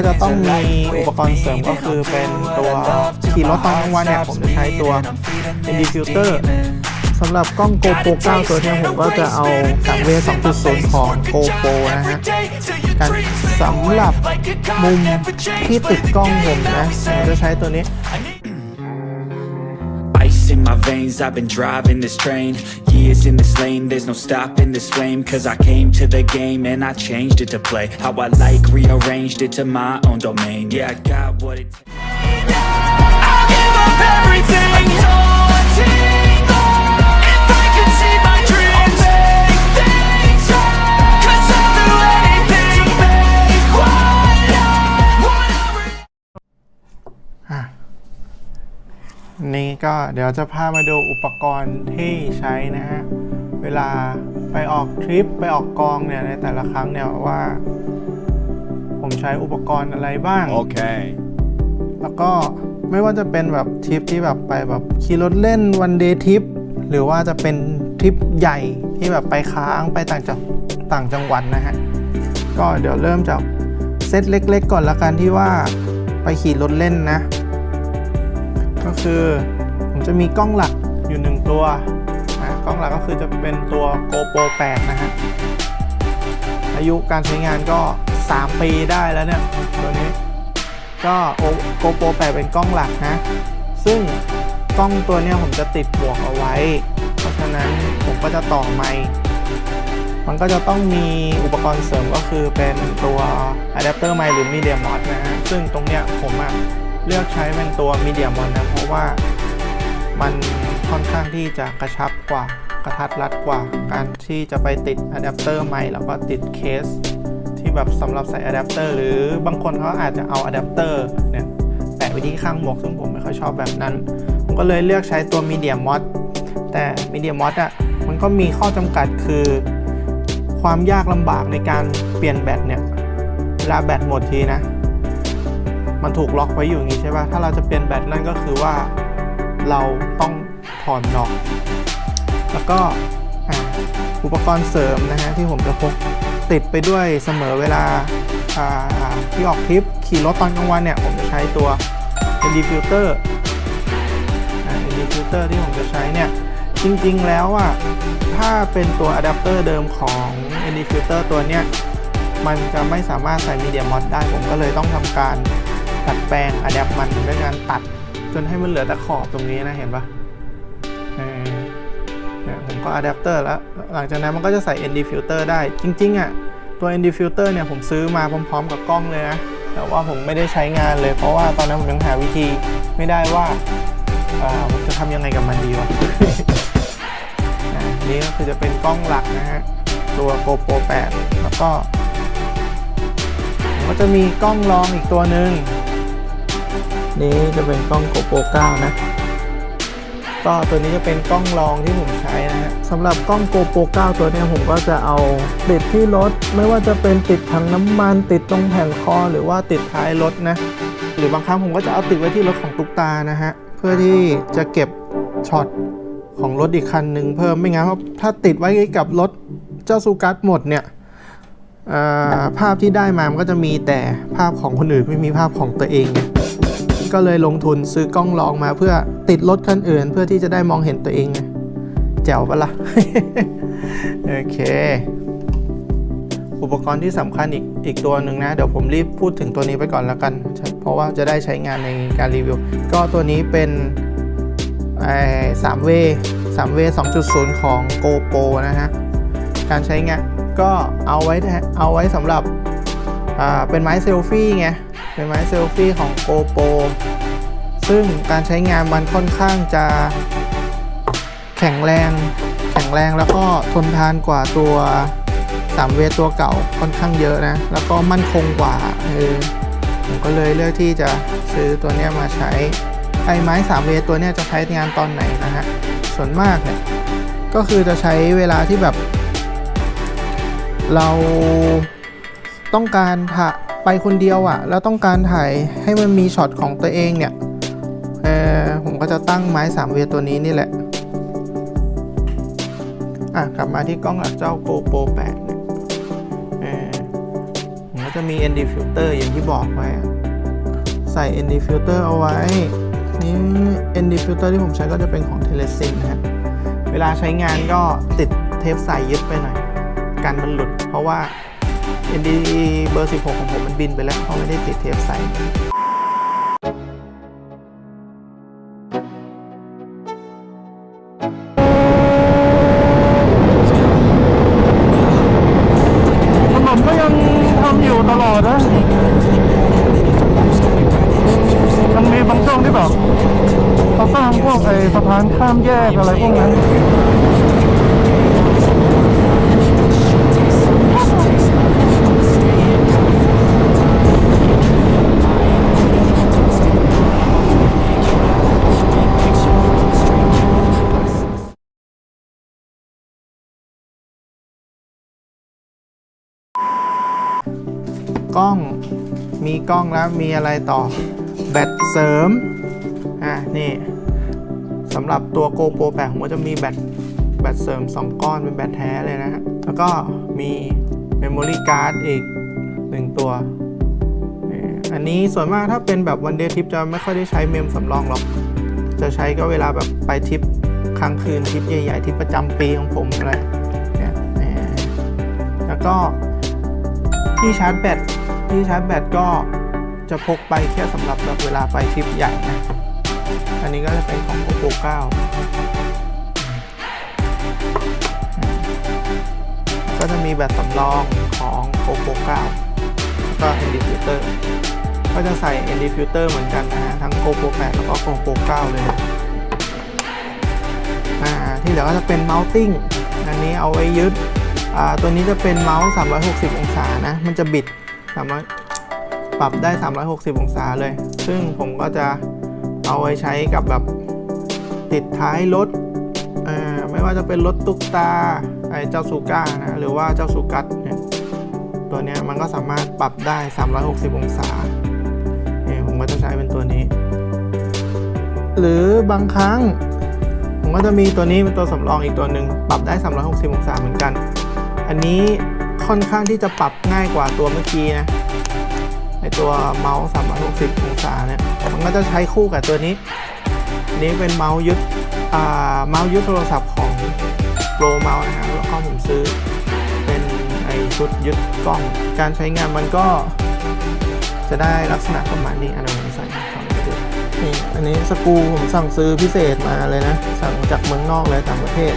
ก็จะต้องมีอุปกรณ์เสริมก็คือเป็นตัวขี่รถตอนกลางวันเนี่ยผมจะใช้ตัว ND filter สำหรับกล้อง GoPro 9 ตัวนี้ผมก็จะเอา 3W 2.0 ของ GoPro นะฮะกันสำหรับมุมที่ติดกล้องผมนะผมจะใช้ตัวนี้ In my veins, I've been driving this train. Years in this lane, there's no stopping this flame. Cause I came to the game and I changed it to play. How I like, rearranged it to my own domain. Yeah, I got what it takes ก็เดี๋ยวจะพามาดูอุปกรณ์ที่ใช้นะฮะ เวลาไปออกทริปไปออกกองเนี่ยในแต่ละครั้งเนี่ยว่า ผมใช้อุปกรณ์อะไรบ้าง Okay. แล้วก็ไม่ว่าจะเป็นแบบทริปที่แบบไปแบบขี่รถเล่นวันเดย์ทริปหรือว่าจะเป็นทริปใหญ่ที่แบบไปค้างไปต่างจังต่างจังหวัดนะฮะ ก็เดี๋ยวเริ่มจากเซตเล็ก ๆ ก่อนละกันที่ว่าไปขี่รถเล่นนะ ก็คือ ผมจะมีกล้องหลักอยู่หนึ่งตัวนะกล้องหลักก็คือจะเป็นตัว GoPro 8 นะฮะอายุการใช้งานก็ 3 ปีได้แล้วเนี่ย ตัวนี้ ก็โกโปรแปดเป็นกล้องหลักนะ ซึ่งกล้องตัวนี้ผมจะติดบวกเอาไว้ เพราะฉะนั้นผมก็จะต่อไมค์มันก็จะต้องมีอุปกรณ์เสริมก็คือเป็นตัวอะแดปเตอร์ไมค์หรือมีเดียมอสนะฮะซึ่งตรงเนี้ยผมอะเลือกใช้เป็นตัวมีเดียมอสนะ เพราะว่า มันค่อนข้างที่จะกระชับกว่ากระทัดรัดกว่า การที่จะไปติดอะแดปเตอร์ไมค์แล้วก็ติดเคส ที่แบบสำหรับใส่อะแดปเตอร์หรือบางคนเขาอาจจะเอาอะแดปเตอร์เนี่ยแปะไว้ที่ข้างหมวกซึ่งผมไม่ค่อยชอบแบบนั้น ผมก็เลยเลือกใช้ตัวมีเดียมอสแต่มีเดียมอสอะมันก็มีข้อจำกัดคือ ความยากลำบากในการเปลี่ยนแบตเนี่ยเวลาแบตหมดทีนะ มันถูกล็อกไว้อยู่อย่างนี้ใช่ป่ะถ้าเราจะเปลี่ยนแบตนั่นก็คือว่า เราต้องถอดน็อตแล้วก็อุปกรณ์เสริมนะฮะที่ผมจะพกติดไปด้วยเสมอเวลาที่ออกทริปขี่รถตอนกลางวันเนี่ย ผมจะใช้ตัว ND filter อ่า ND filter ที่ผมจะใช้เนี่ย จริงๆแล้วอะถ้าเป็นตัวอะแดปเตอร์เดิมของ ND filter ตัวเนี้ยมันจะไม่สามารถใส่ Media Mod ได้ ผมก็เลยต้องทำการดัดแปลงอะแดปมันด้วยการตัด จนให้มันเหลือแต่ขอบตรงนี้นะเห็นปะเนี่ยผมก็อะแดปเตอร์แล้ว หลังจากนั้นมันก็จะใส่ ND filter ได้ จริงๆอะ ตัว ND filter เนี่ยผมซื้อมาพร้อมๆ กับกล้องเลยนะ แต่ว่าผมไม่ได้ใช้งานเลย เพราะว่าตอนนั้นผมยังหาวิธีไม่ได้ว่าผมจะทำยังไงกับมันดีวะนี่ก็คือจะเป็นกล้องหลักนะฮะ ตัว GoPro 8 แล้วก็ผมก็จะมีกล้องรองอีกตัวหนึ่ง นี่จะเป็นกล้อง GoPro 9นะก็ตัวนี้จะเป็นกล้องรองที่ผมใช้นะฮะสำหรับกล้อง GoPro 9ตัวนี้ผมก็จะเอาติดที่รถ ไม่ว่าจะเป็นติดถังน้ำมัน ติดตรงแผงคอหรือว่าติดท้ายรถนะ หรือบางครั้งผมก็จะเอาติดไว้ที่รถของตุ๊กตานะฮะเพื่อที่จะเก็บช็อตของรถอีกคันหนึ่งเพิ่มไม่งั้นเพราะถ้าติดไว้กับรถเจ้าซูกัสหมดเนี่ยภาพที่ได้มามันก็จะมีแต่ภาพของคนอื่นไม่มีภาพของตัวเองไง ก็เลยลงทุนซื้อกล้องรองมาเพื่อติดรถคันอื่น เพื่อที่จะได้มองเห็นตัวเองไงแจ๋วปะล่ะโอเค อุปกรณ์ที่สำคัญอีกอีกตัวหนึ่งนะ เดี๋ยวผมรีบพูดถึงตัวนี้ไปก่อนแล้วกัน เพราะว่าจะได้ใช้งานในการรีวิว ก็ตัวนี้เป็นสามเวสามเวสองจุของ GoPro นะฮะ การใช้งานก็เอาไว้เอาไว้สำหรับอ่าเป็นไม้เซลฟี่ไง เป็นไม้เซลฟี่ของ GoPro ซึ่งการใช้งานมันค่อนข้างจะแข็งแรง แข็งแรงแล้วก็ทนทานกว่าตัว3เวตัวเก่าค่อนข้างเยอะนะ แล้วก็มั่นคงกว่าเออผมก็เลยเลือกที่จะซื้อตัวเนี้ยมาใช้ไอ้ไม้3เวตัวเนี้ยจะใช้งานตอนไหนนะฮะ ส่วนมากเนี่ยก็คือจะใช้เวลาที่แบบ เราต้องการถ่า ไปคนเดียวอะ่ะ แล้วต้องการถ่ายให้มันมีช็อตของตัวเองเนี่ยเออผมก็จะตั้งไม้3เวตัวนี้นี่แหละ อะกลับมาที่กล้องเจ้า GoPro 8เนี่ยเออผมก็จะมี ND filter อย่างที่บอกไว้อะใส่ ND filter เอาไว้นี่ ND filter ที่ผมใช้ก็จะเป็นของ Telesin นะฮะเวลาใช้งานก็ติดเทปใสยึดไปหน่อย กันมันหลุดเพราะว่า ND เบอร์ 16 ของผมมันบินไปแล้วเขาไม่ได้ติดเทปใสถนนก็ยังทำอยู่ตลอดนะ มันมีบางช่วงที่แบบเขาสร้างพวกไอ้สะพานข้ามแยกอะไรพวกนั้น กล้อง มีกล้องแล้วมีอะไรต่อ แบตเสริม อะนี่สำหรับตัว GoPro 8ผมก็จะมีแบตแบตเสริม 2 ก้อนเป็นแบตแท้เลยนะฮะ แล้วก็มี Memory Card อีก 1 ตัว อันนี้ส่วนมากถ้าเป็นแบบวันเดย์ทริปจะไม่ค่อยได้ใช้เมมสำรองหรอก จะใช้ก็เวลาแบบไปทริปค้างคืนทริปใหญ่ๆทริปประจำปีของผมอะไรเนี่ยแล้วก็ ที่ชาร์จแบตที่ชาร์จแบตก็จะพกไปแค่สำหรับแบบเวลาไปทริปใหญ่นะ อันนี้ก็จะเป็นของ GoPro 9 ก็จะมีแบตสำรองของ GoPro 9แล้วก็ ND filter ก็จะใส่ ND filter เหมือนกันนะ ทั้ง GoPro 8 แล้วก็ GoPro 9 เลยอ่าที่เหลือก็จะเป็น mounting อันนี้เอาไว้ยึด ตัวนี้จะเป็นเมาส์ 360 องศานะ มันจะบิด300ปรับได้ 360 องศาเลย ซึ่งผมก็จะเอาไว้ใช้กับแบบติดท้ายรถไม่ว่าจะเป็นรถตุกตาไอ้เจ้าซูก้านะ หรือว่าเจ้าซูกัสเนี่ยตัวนี้มันก็สามารถปรับได้ 360 องศาเนี่ยผมก็จะใช้เป็นตัวนี้ หรือบางครั้ง ผมก็จะมีตัวนี้เป็นตัวสำรองอีกตัวหนึ่งปรับได้ 360 องศาเหมือนกัน อันนี้ค่อนข้างที่จะปรับง่ายกว่าตัวเมื่อกี้นะในตัวเมาส์ 360 องศาเนี่ย มันก็จะใช้คู่กับตัวนี้ นี้เป็นเมาส์ยึดเมาส์ยึดโทรศัพท์ของโปรเมาส์นะฮะแล้วก็ผมซื้อเป็นไอชุดยึดกล้อง การใช้งานมันก็จะได้ลักษณะประมาณนี้อันนี้ผมใส่ให้ฟังให้ดูนี่อันนี้สกูผมสั่งซื้อพิเศษมาเลยนะ สั่งจากเมืองนอกเลยต่างประเทศ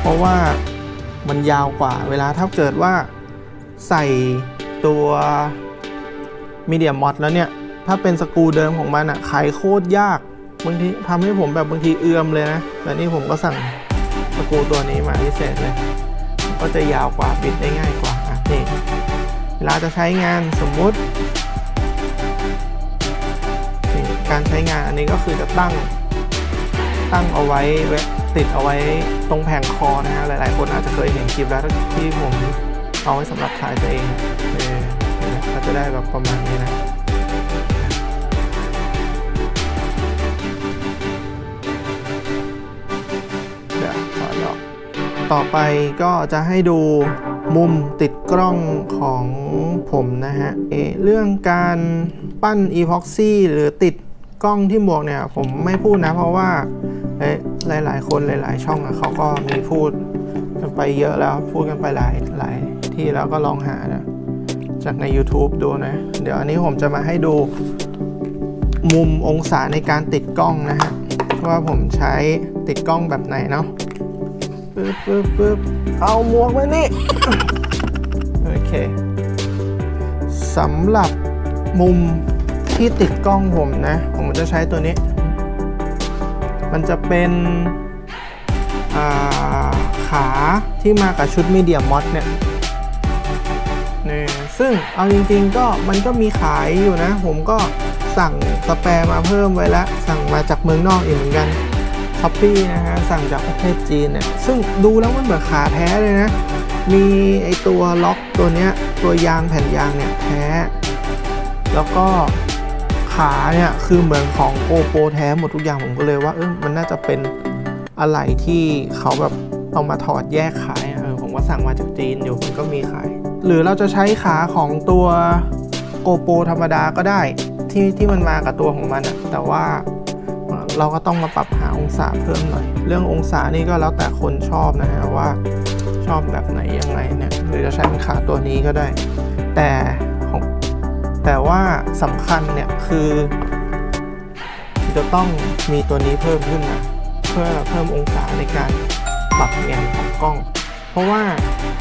เพราะว่า มันยาวกว่า เวลาถ้าเกิดว่าใส่ตัวมีเดียมอดแล้วเนี่ย ถ้าเป็นสกูเดิมของมันอะไขโคตรยาก บางทีทำให้ผมแบบบางทีเอื้อมเลยนะ แต่นี่ผมก็สั่งสกูตัวนี้มาพิเศษเลย ก็จะยาวกว่าบิดได้ง่ายกว่าอะนี่เวลาจะใช้งานสมมุติ การใช้งานอันนี้ก็คือจะตั้งตั้งเอาไว้ ติดเอาไว้ตรงแผงคอนะฮะหลาย ๆ คนอาจจะเคยเห็นคลิปแล้วที่ผมเอาไว้สำหรับถ่ายตัวเองเออนี่แหละก็จะได้แบบประมาณนี้นะเดี๋ยวถอดออกต่อไปก็จะให้ดูมุมติดกล้องของผมนะฮะเอเรื่องการปั้น epoxy หรือติดกล้องที่หมวกเนี่ยผมไม่พูดนะเพราะว่า เอ๊ะหลายๆคนหลาย ๆ ช่องอะเขาก็มีพูดกันไปเยอะแล้วพูดกันไปหลายหลายที่แล้วก็ลองหานะจากใน YouTube ดูนะ เดี๋ยวอันนี้ผมจะมาให้ดูมุมองศาในการติดกล้องนะฮะว่าผมใช้ติดกล้องแบบไหนเนาะปึ๊บปึ๊บปึ๊บเอาหมวกมานี่ โอเคสำหรับมุมที่ติดกล้องผมนะ ผมจะใช้ตัวนี้ มันจะเป็นาขาที่มากับชุดมีเดียมอดเนี่ยนี่ซึ่งเอาจริงๆก็มันก็มีขายอยู่นะ ผมก็สั่งสแปร์มาเพิ่มไว้แล้ว สั่งมาจากเมืองนอกอีกเหมือนกันช้อปปี้นะฮะ สั่งจากประเทศจีนเนี่ย ซึ่งดูแล้วมันเหมือนขาแท้เลยนะ มีไอตัวล็อกตัวเนี้ย ตัวยางแผ่นยางเนี่ยแท้ แล้วก็ ขาเนี่ยคือเหมือนของโกโปรแท้หมดทุกอย่างผมก็เลยว่าเออมันน่าจะเป็นอะไรที่เขาแบบเอามาถอดแยกขายเออผมก็สั่งมาจากจีนอยู่มันก็มีขาย หรือเราจะใช้ขาของตัวโกโปรธรรมดาก็ได้ที่ที่มันมากับตัวของมันอะแต่ว่าเอ่อเราก็ต้องมาปรับหาองศาเพิ่มหน่อย เรื่ององศานี่ก็แล้วแต่คนชอบนะฮะว่าชอบแบบไหนยังไงเนี่ยหรือจะใช้เป็นขาตัวนี้ก็ได้ แต่ของ แต่ว่าสำคัญเนี่ยคือจะต้องมีตัวนี้เพิ่มขึ้นมาเพื่อเพิ่มองศาในการปรับแงนของกล้อง เพราะว่า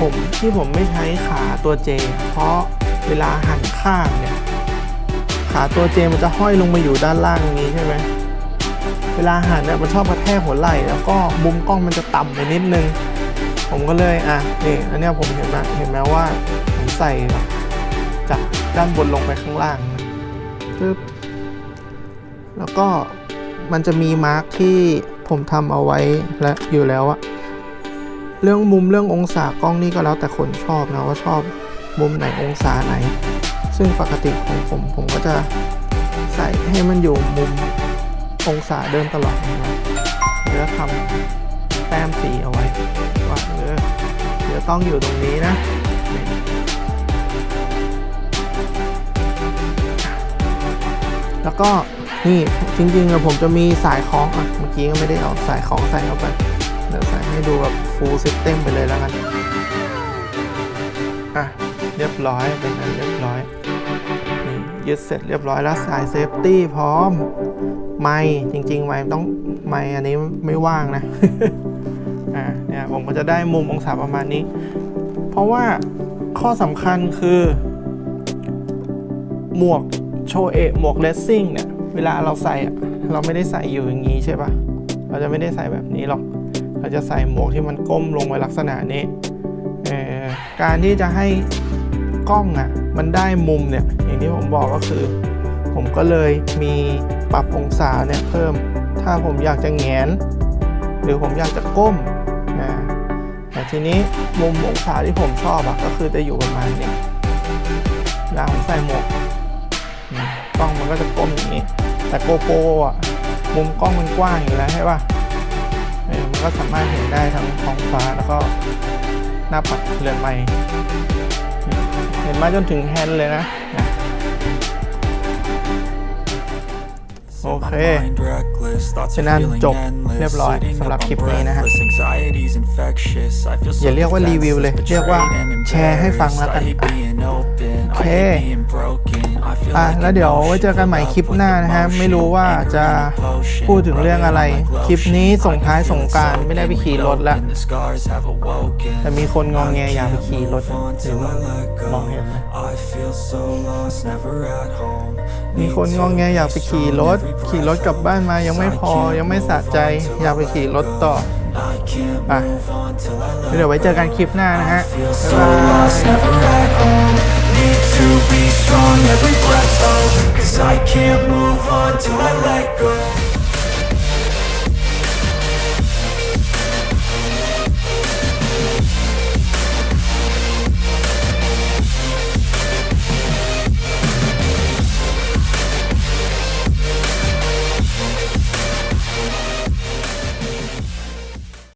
ผมที่ผมไม่ใช้ขาตัว J เพราะเวลาหันข้างเนี่ยขาตัว J มันจะห้อยลงมาอยู่ด้านล่างอย่างนี้ใช่ไหมเวลาหันเนี่ยมันชอบกระแทกหัวไหล่แล้วก็มุมกล้องมันจะต่ำไปนิดนึง ผมก็เลยอะนี่อันนี้ผมเห็นไหมเห็นไหมว่าผมใส่แบบจาก ด้านบนลงไปข้างล่างปึ๊บแล้วก็มันจะมีมาร์กที่ผมทำเอาไว้แล้วอยู่แล้วอะเรื่องมุมเรื่ององศากล้องนี่ก็แล้วแต่คนชอบนะว่าชอบมุมไหนองศาไหน ซึ่งปกติของผมผมก็จะใส่ให้มันอยู่มุมองศาเดิมตลอดนะเดี๋ยวทำแต้มสีเอาไว้ว่าเออเดี๋ยวต้องอยู่ตรงนี้นะ แล้วก็นี่จริงๆอะผมจะมีสายคล้องอะเมื่อกี้ก็ไม่ได้เอาสายคล้องใส่เข้าไปเดี๋ยวใส่ให้ดูแบบฟูลซิสเต็มไปเลยแล้วกันอะเรียบร้อยเป็นอันเรียบร้อยนี่ยึดเสร็จเรียบร้อยแล้วสายเซฟตี้พร้อมไม่จริงๆไม่ต้องไม่อันนี้ไม่ว่างนะอะเนี่ยผมก็จะได้มุมองศาประมาณนี้ เพราะว่าข้อสำคัญคือ หมวก โชเอะหมวกเลสซิ่งเนี่ยเวลาเราใส่เราไม่ได้ใส่อยู่อย่างนี้ใช่ปะเราจะไม่ได้ใส่แบบนี้หรอก เราจะใส่หมวกที่มันก้มลงไปลักษณะนี้การที่จะให้กล้องอะมันได้มุมเนี่ยอย่างที่ผมบอกก็คือ ผมก็เลยมีปรับองศาเนี่ยเพิ่ม ถ้าผมอยากจะแงน หรือผมอยากจะก้มอ่าแต่ทีนี้มุมองศาที่ผมชอบอะก็คือจะอยู่ประมาณนี้เวลาผมใส่หมวก ล้องมันก็จะก้มอย่างนี้ แต่โกโปรอะมุมกล้องมันกว้างอยู่แล้วใช่ปะเออมันก็สามารถเห็นได้ทั้งท้องฟ้าแล้วก็หน้าปัดเรือนไม้นี่เห็นมาจนถึงแฮนด์เลยนะนะ โอเคฉะนั้นจบเรียบร้อยสำหรับคลิปนี้นะฮะ อย่าเรียกว่ารีวิวเลย เรียกว่าแชร์ให้ฟังแล้วกันอะโอเคอะแล้วเดี๋ยวไว้เจอกันใหม่คลิปหน้านะฮะ ไม่รู้ว่าจะพูดถึงเรื่องอะไร คลิปนี้ส่งท้ายสงกรารไม่ได้ไปขี่รถแล้ว แต่มีคนงองแงอยากไปขี่รถนะหรือว่ามองเห็นไหมมีคนงองแงอยากไปขี่รถขี่รถกลับบ้านมายังไม่พอยังไม่สะใจ อยากไปขี่รถต่อไปเดี๋ยวไว้เจอกันคลิปหน้านะฮะบ๊ายบาย Never at home